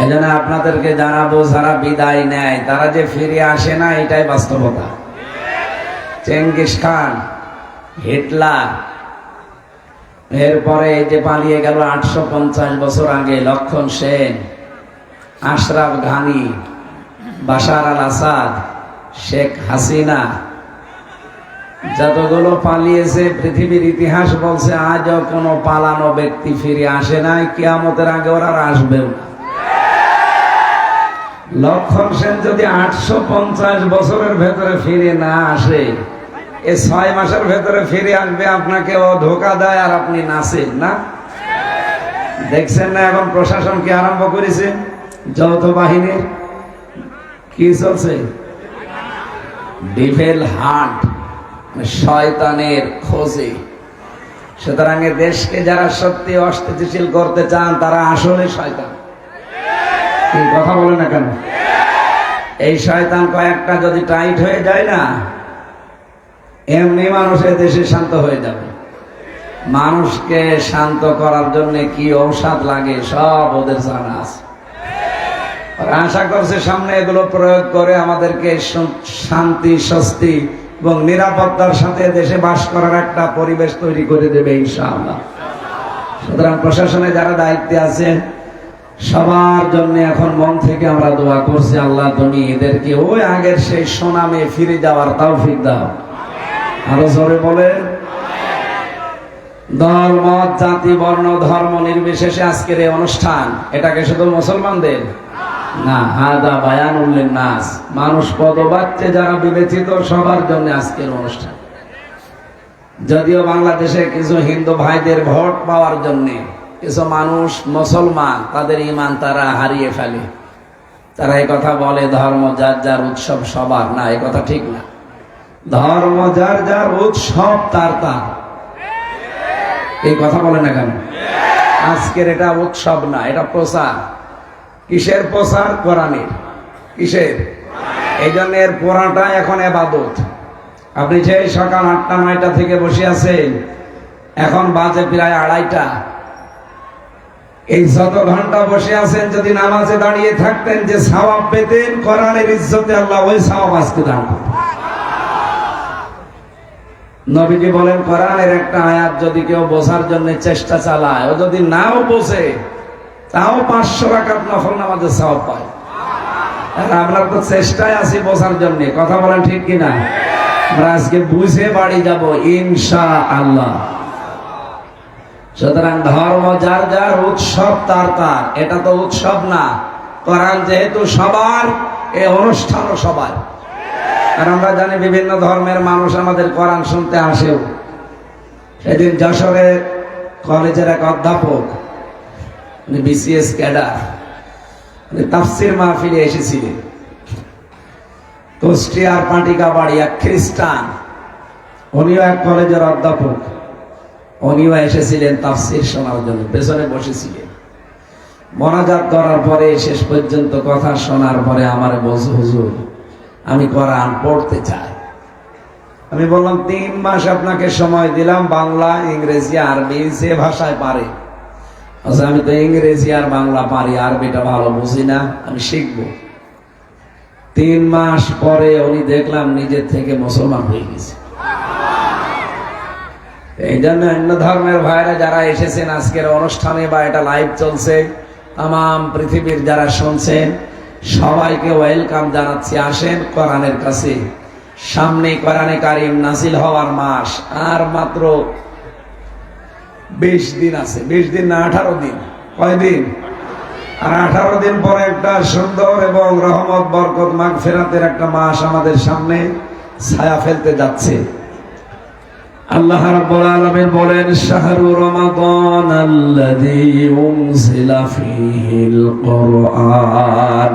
এই জন্য আপনাদেরকে জানাব, যারা বিদায় নেয়, তারা যে ফিরে আসে না, এটাই বাস্তবতা। চেঙ্গিস খান, হিটলার, এরপরে এই যে পালিয়ে গেল আটশো পঞ্চাশ বছর আগে, লক্ষণ সেন, আশরাফ ঘানি, বাশার আল আসাদ, শেখ হাসিনা। যতগুলো পালিয়েছে, পৃথিবীর ইতিহাস বলছে, আজও কোনো পালানো ব্যক্তি ফিরে আসে নাই, কিয়ামতের আগে ওরা আসবেও না। লক্ষণ সেন যদি আটশো পঞ্চাশ বছরের ভেতরে ফিরে না আসে, এ ছয় মাসের ভেতরে ফিরে আসবে, আপনাকে ও ধোকা দেয় আর আপনি নাচেন, না? দেখছেন না এখন প্রশাসন কি আরম্ভ করেছে? যৌথ বাহিনীর? কি চলছে? ডিভেল হান্ট শয়তানের খোঁজে। সুতরাং দেশকে যারা সত্যি অস্থিতিশীল করতে চান, তারা আসলে শয়তান। কি কথা বলে না কেন? এই শয়তান কয়েকটা যদি টাইট হয়ে যায় না, এমনি মানুষের দেশে শান্ত হয়ে যাবে। মানুষকে শান্ত করার জন্য কি ঔষধ লাগে, সব ওদের জানা আছে। আশা করছে সামনে এগুলো প্রয়োগ করে আমাদেরকে শান্তি, স্বস্তি এবং নিরাপত্তার সাথে দেশে বাস করার একটা পরিবেশ তৈরি করে দেবে ইনশাআল্লাহ। সুতরাং প্রশাসনে যারা দায়িত্বে আছে সবার জন্য এখন মন থেকে আমরা দোয়া করছি, আল্লাহ তুমি এদেরকে ওই আগের সেই সোনামে ফিরে যাওয়ার তৌফিক দাও। আরও জোরে বলে দল, মত, জাতি, বর্ণ, ধর্ম নির্বিশেষে আজকের এই অনুষ্ঠান, এটাকে শুধু মুসলমানদের? না, হাদা বায়ান উল্লেন নাস মানুষ পদবাচ্চে যারা বিবেচিত, সবার জন্য আজকের অনুষ্ঠান। যদিও বাংলাদেশে কিছু হিন্দু ভাইদের ভোট পাওয়ার জন্য কিছু মানুষ মুসলমান, তাদের ইমান তারা হারিয়ে ফেলে। তারা এই কথা বলে, ধর্ম যার যার উৎসব সবার। না, এই কথা ঠিক না। ধর্ম যার যার উৎসব তার তার। এই কথা বলে না কেন? আজকের এটা উৎসব না, এটা প্রচার। কিসের প্রচার? কোরআনের। কিসের? এই জন্য এর পোড়াটা এখন এবাদত। আপনি যে সকাল আটটা, নয়টা থেকে বসে আছেন, এখন বাজে প্রায় আড়াইটা। এই যত ঘণ্টা বসে আছেন, যদি নামাজে দাঁড়িয়ে থাকতেন, যে সওয়াব পেতেন, কোরআনের ইজ্জতে আল্লাহ ওই সওয়াব আজকে দান নবীজি বলেন, কোরআনের একটা আয়াত যদি কেউ বোঝার জন্য চেষ্টা চালায়, ও যদি নাও বোঝে, তাও পাঁচশো রাকাত নফল নামাজের সওয়াব পায়। আমরা তো চেষ্টায় আছি বোঝার জন্য, কথা বলেন ঠিক কিনা? আমরা আজকে বুঝে বাড়ি যাব ইনশা আল্লাহ সুতরাং ধর্ম যার যার উৎসব তার তার। এটা তো উৎসব না। কোরআন যেহেতু সবার এই অনুষ্ঠানও সবার। আর আমরা জানি বিভিন্ন ধর্মের মানুষ আমাদের কোরআন শুনতে আসেও। সেদিন যশোরের কলেজের এক অধ্যাপক, উনি বিসিএস ক্যাডার, উনি তাফসির মাহফিলে এসেছিলেন। কুষ্টিয়ার পাটিকা বাড়ি এক খ্রিস্টান, উনিও এক কলেজের অধ্যাপক। উনিও এসেছিলেন তাফসির শোনার জন্য, পেছনে বসেছিলেন। মনাজাত করার পরে, শেষ পর্যন্ত কথা শোনার পরে আমার বলছে, হুজুর, আমি কোরআন পড়তে চাই। আমি বললাম, তিন মাস আপনাকে সময় দিলাম, বাংলা, ইংরেজি, আরবি যে ভাষায় পারে। আচ্ছা আমি তো ইংরেজি আর বাংলা পারি, আরবিটা ভালো বুঝি না, আমি শিখব। তিন মাস পরে উনি দেখলাম নিজের থেকে মুসলমান হয়ে গেছে। এই জন্য অন্য ধর্মের ভাইরা যারা এসেছেন আজকের অনুষ্ঠানে বা এটা লাইভ চলছে তাম পৃথিবীর যারা শুনছেন, সবাইকে ওয়েলকাম জানাচ্ছি। আসেন কোরআনের কাছে। সামনে কোরআনে কারিম নাসিল হওয়ার মাস, আর মাত্র বিশ দিন আছে। বিশ দিন না, আঠারো দিন। কয়দিন আর আঠারো দিন পরে একটা সুন্দর এবং রহমত, বরকত মাগ ফেরাতের একটা মাস আমাদের সামনে ছায়া ফেলতে যাচ্ছে। আল্লাহ রাব্বুল আলামিন বলেন, শাহরু রমাদান আল্লাযী উনজিলা ফীহিল কুরআন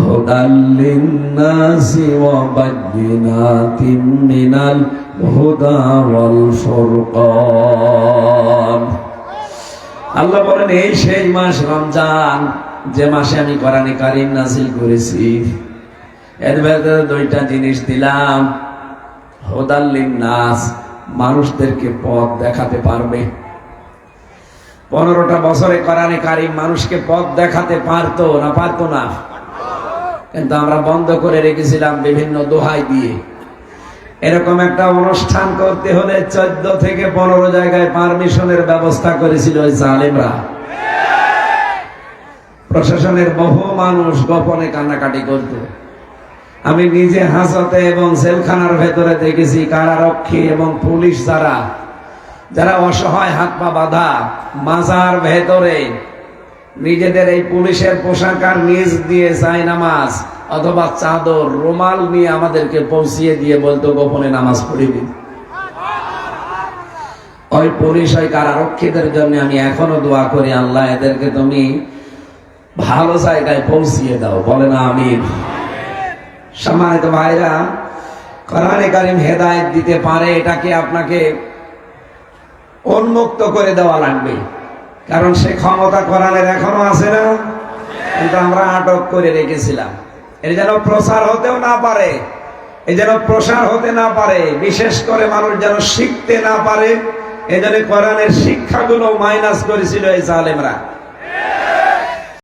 হুদাল লিন-নাসি ওয়া বায়্যিনাতিন মিনাল হুদা ওয়াল ফুরকান আল্লাহ বলেন, এই সেই মাস রমজান, যে মাসে আমি কোরআনে কারিম নাজিল করেছি। এর ভেতরে দুইটা জিনিস দিলাম, হুদাল লিন-নাস মানুষদেরকে পথ দেখাতে পারবে। পনেরোটা বছরে কোরআনে কারিম মানুষকে পথ দেখাতে পারতো না পারতো না। কিন্তু আমরা বন্ধ করে রেখেছিলাম বিভিন্ন দোহাই দিয়ে। এরকম একটা অনুষ্ঠান করতে হলে চোদ্দ থেকে পনেরো জায়গায় পারমিশনের ব্যবস্থা করেছিল ওই জালেমরা। প্রশাসনের বহু মানুষ গোপনে কান্নাকাটি করত। আমি নিজে হাজতে এবং জেলখানার ভেতরে দেখেছি কারারক্ষী এবং পুলিশ যারা যারা অসহায় হাত পা বাঁধা মাজার ভেতরে নিজেদের এই পুলিশের পোশাক আর নিজ দিয়ে যায় নামাজ অথবা চাদর, রুমাল নিয়ে আমাদেরকে পৌঁছিয়ে দিয়ে বলতো, গোপনে নামাজ পড়িবি ওই পুলিশ, ওই কারারক্ষীদের জন্য আমি এখনও দোয়া করি, আল্লাহ, এদেরকে তুমি ভালো জায়গায় পৌঁছিয়ে দাও। বলে না আমি সম্মানিত ভাইরা, কোরআনে কারিম হেদায়েত দিতে পারে, এটাকে আপনাকে উন্মুক্ত করে দেওয়া লাগবে। কারণ সে ক্ষমতা কোরআনের এখনও আছে না, কিন্তু আমরা আটক করে রেখেছিলাম। এর যেন প্রচার হতেও না পারে এই যেন প্রসার হতে না পারে, বিশেষ করে মানুষ যেন শিখতে না পারে এই জন্য কোরআনের শিক্ষাগুলো মাইনাস করেছিল এই জালেমরা।